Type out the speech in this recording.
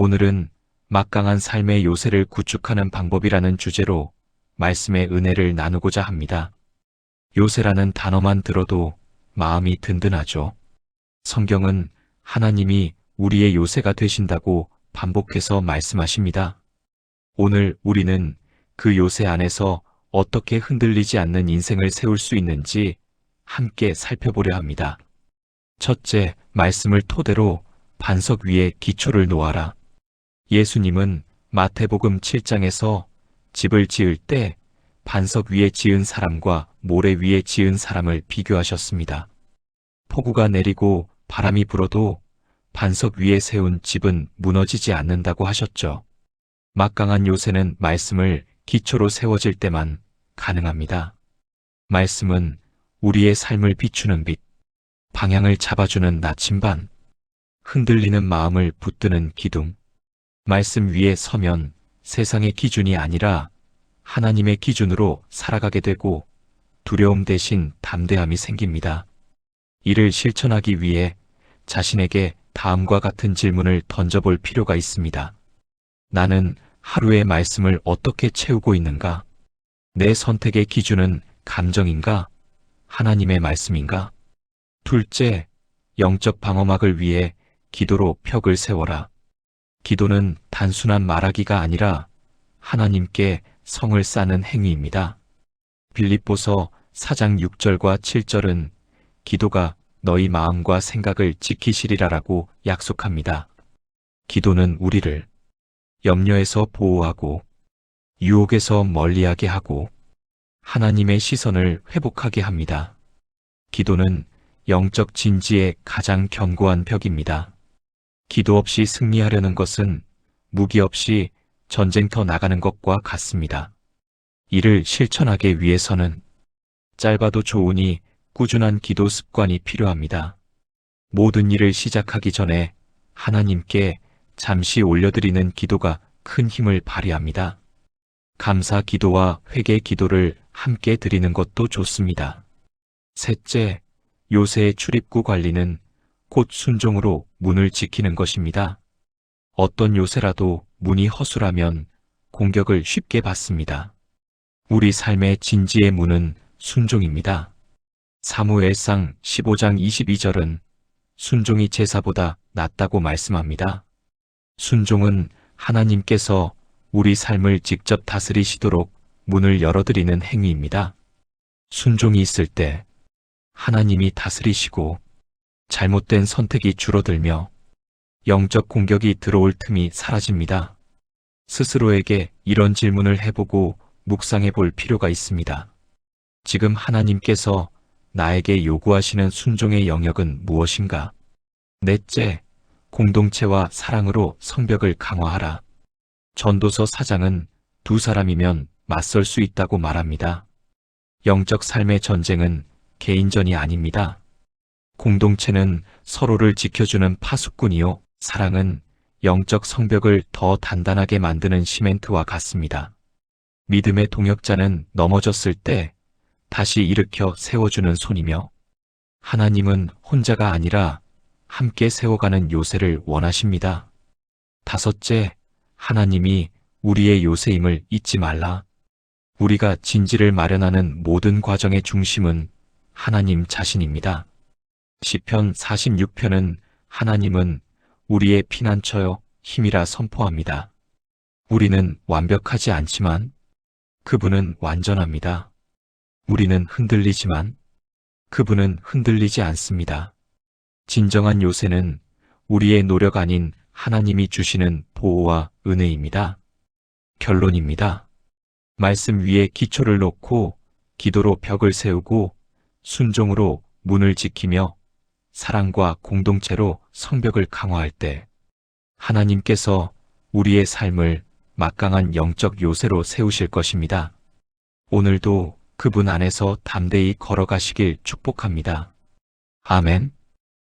오늘은 막강한 삶의 요새를 구축하는 방법이라는 주제로 말씀의 은혜를 나누고자 합니다. 요새라는 단어만 들어도 마음이 든든하죠. 성경은 하나님이 우리의 요새가 되신다고 반복해서 말씀하십니다. 오늘 우리는 그 요새 안에서 어떻게 흔들리지 않는 인생을 세울 수 있는지 함께 살펴보려 합니다. 첫째, 말씀을 토대로 반석 위에 기초를 놓아라. 예수님은 마태복음 7장에서 집을 지을 때 반석 위에 지은 사람과 모래 위에 지은 사람을 비교하셨습니다. 폭우가 내리고 바람이 불어도 반석 위에 세운 집은 무너지지 않는다고 하셨죠. 막강한 요새는 말씀을 기초로 세워질 때만 가능합니다. 말씀은 우리의 삶을 비추는 빛, 방향을 잡아주는 나침반, 흔들리는 마음을 붙드는 기둥, 말씀 위에 서면 세상의 기준이 아니라 하나님의 기준으로 살아가게 되고 두려움 대신 담대함이 생깁니다. 이를 실천하기 위해 자신에게 다음과 같은 질문을 던져볼 필요가 있습니다. 나는 하루의 말씀을 어떻게 채우고 있는가? 내 선택의 기준은 감정인가? 하나님의 말씀인가? 둘째, 영적 방어막을 위해 기도로 벽을 세워라. 기도는 단순한 말하기가 아니라 하나님께 성을 쌓는 행위입니다. 빌립보서 4장 6절과 7절은 기도가 너희 마음과 생각을 지키시리라라고 약속합니다. 기도는 우리를 염려에서 보호하고 유혹에서 멀리하게 하고 하나님의 시선을 회복하게 합니다. 기도는 영적 진지의 가장 견고한 벽입니다. 기도 없이 승리하려는 것은 무기 없이 전쟁터 나가는 것과 같습니다. 이를 실천하기 위해서는 짧아도 좋으니 꾸준한 기도 습관이 필요합니다. 모든 일을 시작하기 전에 하나님께 잠시 올려드리는 기도가 큰 힘을 발휘합니다. 감사 기도와 회개 기도를 함께 드리는 것도 좋습니다. 셋째, 요새의 출입구 관리는 곧 순종으로 문을 지키는 것입니다. 어떤 요새라도 문이 허술하면 공격을 쉽게 받습니다. 우리 삶의 진지의 문은 순종입니다. 사무엘상 15장 22절은 순종이 제사보다 낫다고 말씀합니다. 순종은 하나님께서 우리 삶을 직접 다스리시도록 문을 열어드리는 행위입니다. 순종이 있을 때 하나님이 다스리시고 잘못된 선택이 줄어들며 영적 공격이 들어올 틈이 사라집니다. 스스로에게 이런 질문을 해보고 묵상해 볼 필요가 있습니다. 지금 하나님께서 나에게 요구하시는 순종의 영역은 무엇인가? 넷째, 공동체와 사랑으로 성벽을 강화하라. 전도서 사장은 두 사람이면 맞설 수 있다고 말합니다. 영적 삶의 전쟁은 개인전이 아닙니다. 공동체는 서로를 지켜주는 파수꾼이요. 사랑은 영적 성벽을 더 단단하게 만드는 시멘트와 같습니다. 믿음의 동역자는 넘어졌을 때 다시 일으켜 세워주는 손이며 하나님은 혼자가 아니라 함께 세워가는 요새를 원하십니다. 다섯째, 하나님이 우리의 요새임을 잊지 말라. 우리가 진지를 마련하는 모든 과정의 중심은 하나님 자신입니다. 시편 46편은 하나님은 우리의 피난처요 힘이라 선포합니다. 우리는 완벽하지 않지만 그분은 완전합니다. 우리는 흔들리지만 그분은 흔들리지 않습니다. 진정한 요새는 우리의 노력 아닌 하나님이 주시는 보호와 은혜입니다. 결론입니다. 말씀 위에 기초를 놓고 기도로 벽을 세우고 순종으로 문을 지키며 사랑과 공동체로 성벽을 강화할 때 하나님께서 우리의 삶을 막강한 영적 요새로 세우실 것입니다. 오늘도 그분 안에서 담대히 걸어가시길 축복합니다. 아멘.